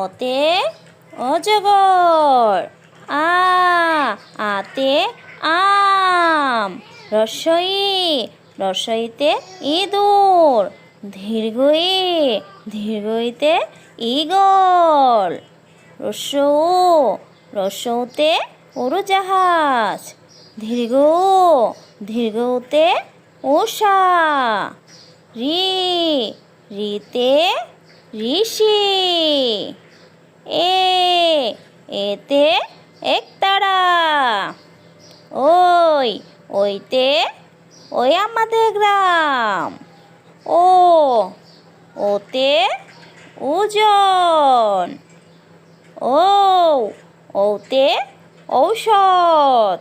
অতে অজগর। আ আতে আম। রসই রসইতে ইঁদুর। দীর্ঘই দীর্ঘইতে ইগল। রসৌ রসৌতে উড়োজাহাজ দীর্ঘ দীর্ঘতে উষা রি, রিতে ঋষি। এ, এতে একতারা। ওই, ওইতে ওই আমাদের গ্রাম। ও, ওতে ওজন। ও ওতে ঔষধ।